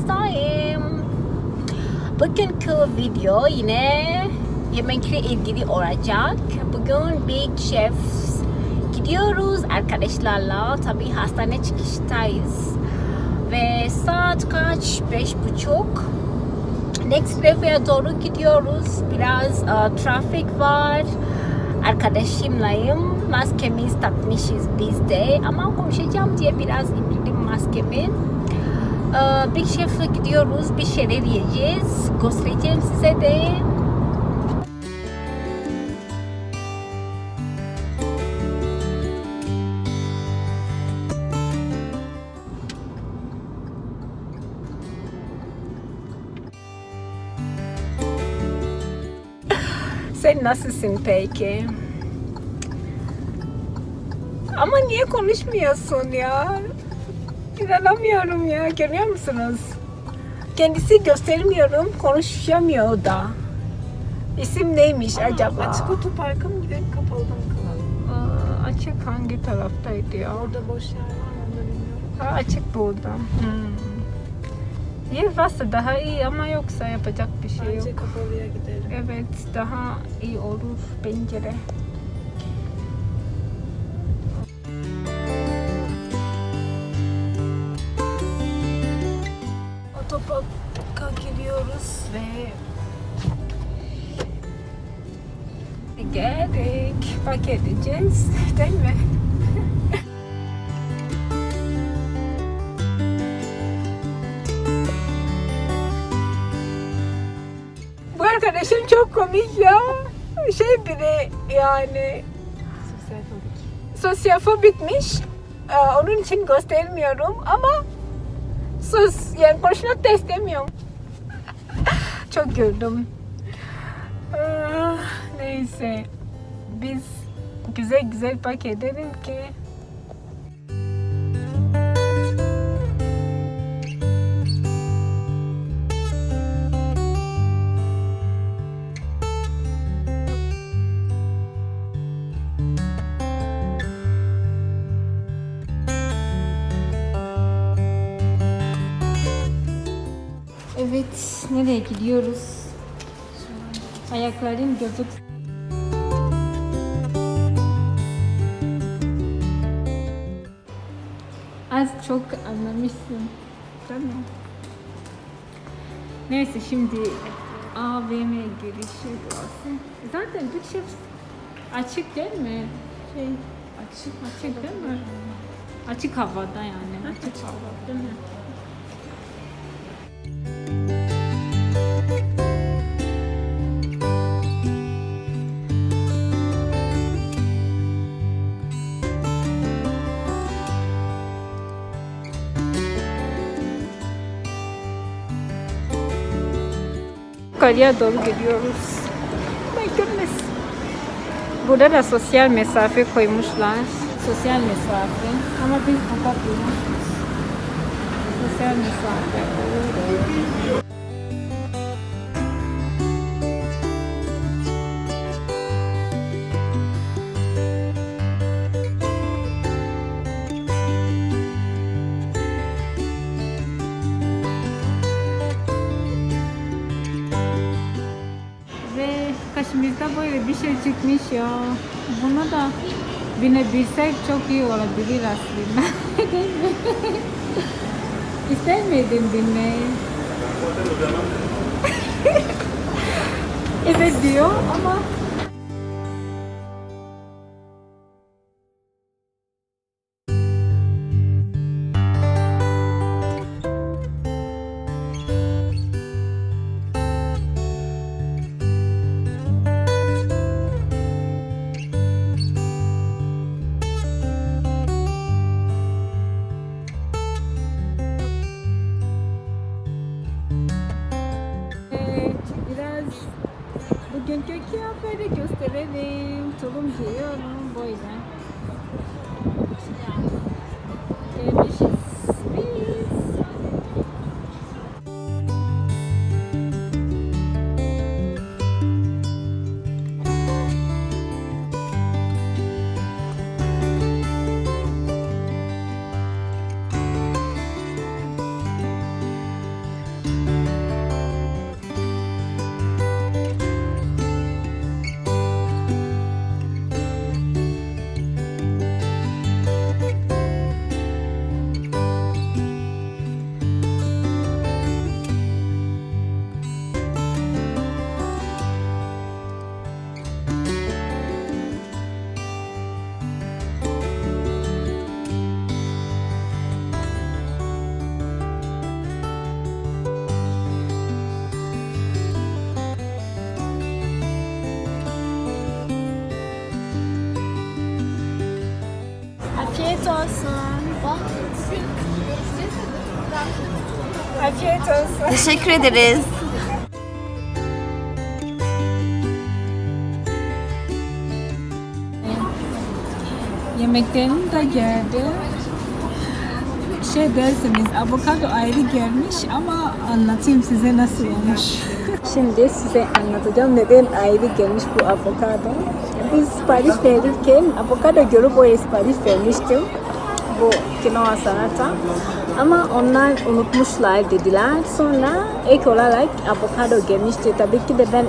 karşınızdayım. Bugünkü video yine yemekle ilgili olacak. Bugün Big Chef gidiyoruz arkadaşlarla. Tabi hastane çıkıştayız. Ve saat kaç? Beş buçuk. Next Level'e doğru gidiyoruz. Biraz uh, trafik var. Arkadaşımlayım. Maskemiz takmışız biz de. Ama konuşacağım diye biraz indirdim maskemi. Uh, Big Chef'e gidiyoruz. Bir şeyler yiyeceğiz. Göstereceğim size de. Sen nasılsın peki? Ama niye konuşmuyorsun ya? İnanamıyorum ya. Görüyor musunuz? Kendisi göstermiyorum. Konuşamıyor da. İsim neymiş acaba? Açık otoparka mı gidelim kapalı mı kalalım? Aa, açık hangi taraftaydı ya? Orada boş yer var mı onu da bilmiyorum. Açık burada. Hmm. Yer varsa daha iyi ama yoksa yapacak bir şey yok. Bence kapalıya gidelim. Evet, daha iyi olur pencere. Giriyoruz ve geldik. Park edeceğiz. Değil mi? Bu arkadaşım çok komik ya. Şey biri yani Sosyal fabrik. sosyofobikmiş. Ee, onun için göstermiyorum ama sos yani konuşmak da istemiyorum. Çok güldüm. Ah, Neyse. Biz güzel güzel park edelim ki Evet, nereye gidiyoruz? Ayaklarım gözük. Az çok anlamışsın. Değil mi? Neyse şimdi AVM girişi burası. Zaten bir şey açık değil mi? Şey, açık, açık değil mi? Açık havada yani. Açık havada değil mi? Yukarıya doğru gidiyoruz. My goodness. Burada da sosyal mesafe koymuşlar. Sosyal mesafe. Ama biz kapatıyoruz. Sosyal mesafe. Karşımızda böyle bir şey çıkmış ya. Buna da binebilsek çok iyi olabilir aslında. İster miydin binmeyi? evet diyor ama bugünkü kıyafeti gösterelim. Tulum giyiyorum böyle. Afiyet olsun. Teşekkür ederiz. Yemeklerim de geldi. Şey dersiniz, avokado ayrı gelmiş ama anlatayım size nasıl olmuş. Şimdi size anlatacağım neden ayrı gelmiş bu avokado. Biz sipariş verirken avokado görüp o sipariş vermiştim. Bu kinoa salata. Ama onlar unutmuşlar dediler. Sonra ek olarak avokado gelmişti. Tabii ki de ben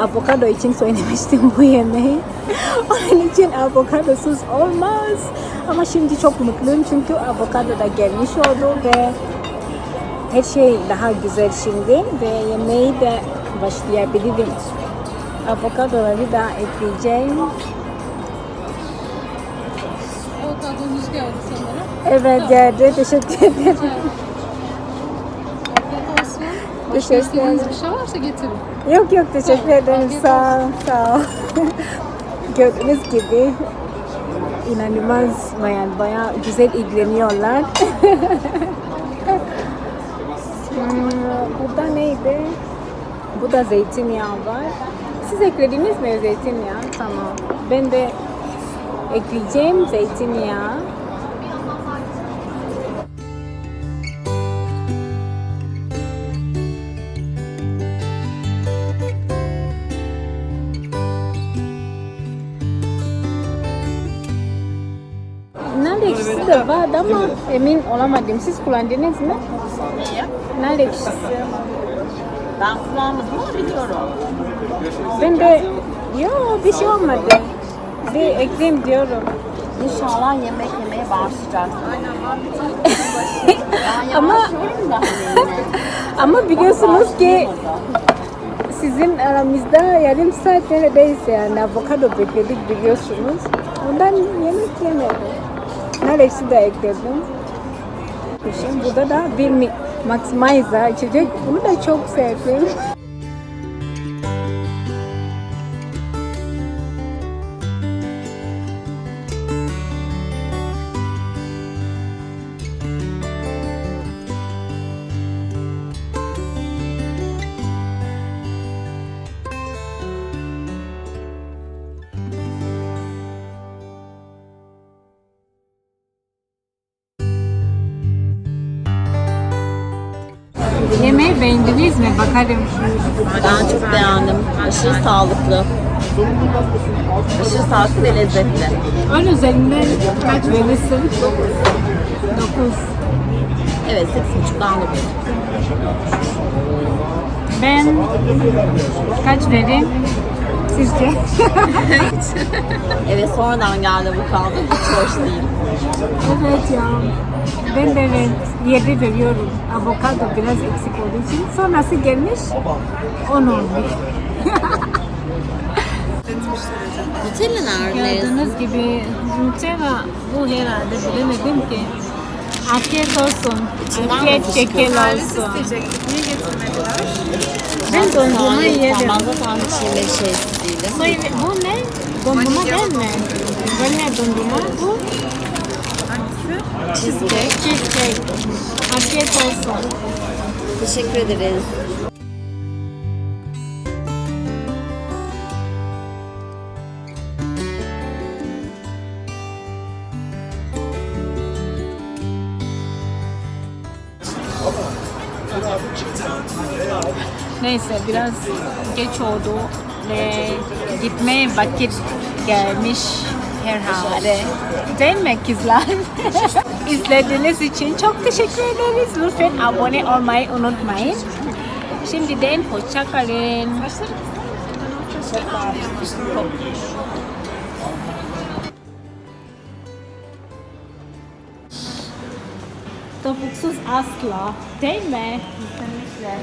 avokado için söylemiştim bu yemeği. Onun için avokadosuz olmaz. Ama şimdi çok mutluyum çünkü avokado da gelmiş oldu ve her şey daha güzel şimdi ve yemeği de başlayabilirim. Avokadoları da ekleyeceğim. Avokadonuz geldi sanırım. Evet geldi. Teşekkür ederim. Afiyet olsun. Başka Teşekkür ederim. bir şey varsa getirin. Yok yok teşekkür ederim. Sağ ol. Sağ ol. Gördüğünüz gibi inanılmaz bayan bayağı güzel ilgileniyorlar. Hmm, Burada neydi? Bu da zeytinyağı var. Siz eklediniz mi zeytinyağı? Tamam. Ben de ekleyeceğim zeytinyağı. De vardı ama emin olamadım. Siz kullandınız mı? Nar ekşisi. Ben kullanmadım ama biliyorum. Ben de yok bir şey olmadı. Bir ekleyeyim diyorum. İnşallah yemek yemeye başlayacaksın. Ben Ama- da. Ama biliyorsunuz ki sizin aramızda yarım saat neredeyse yani avokado bekledik biliyorsunuz. Ondan yemek yemedim. Nar ekşisi de ekledim. Şimdi burada da bir mi- maximizer içecek. Bunu da çok sevdim. Beğendiniz mi? Bakalım. Ben çok beğendim. Aşırı sağlıklı. Aşırı sağlıklı ve lezzetli. Ön üzerinden kaç verirsin? 9. Evet 8.5'dan 9. Ben kaç vereyim? Sizce? Evet sonradan geldi bu kaldı. Hiç hoş değil. evet ya. Ben de evet, 7 veriyorum. Avokado biraz eksik olduğu için. Sonrası gelmiş 10 olmuş. Nutella nerede? Gördüğünüz gibi Nutella bu herhalde bilemedim ki. Afiyet olsun. Afiyet şeker olsun. İsteyecektik. Niye getirmediler? Ben dondurma. Ben zaten hiç yeme şeysi değilim. Söyle, bu ne? Dondurma değil mi? Vanilya dondurma. Bu? Cheesecake. cheesecake. Afiyet olsun. Teşekkür ederiz. Neyse biraz geç oldu ve gitmeye vakit gelmiş herhalde. Değil mi kızlar? İzlediğiniz için çok teşekkür ederiz. Lütfen abone olmayı unutmayın. Şimdiden hoşça kalın. Topuksuz asla. Değil mi? Kesinlikle.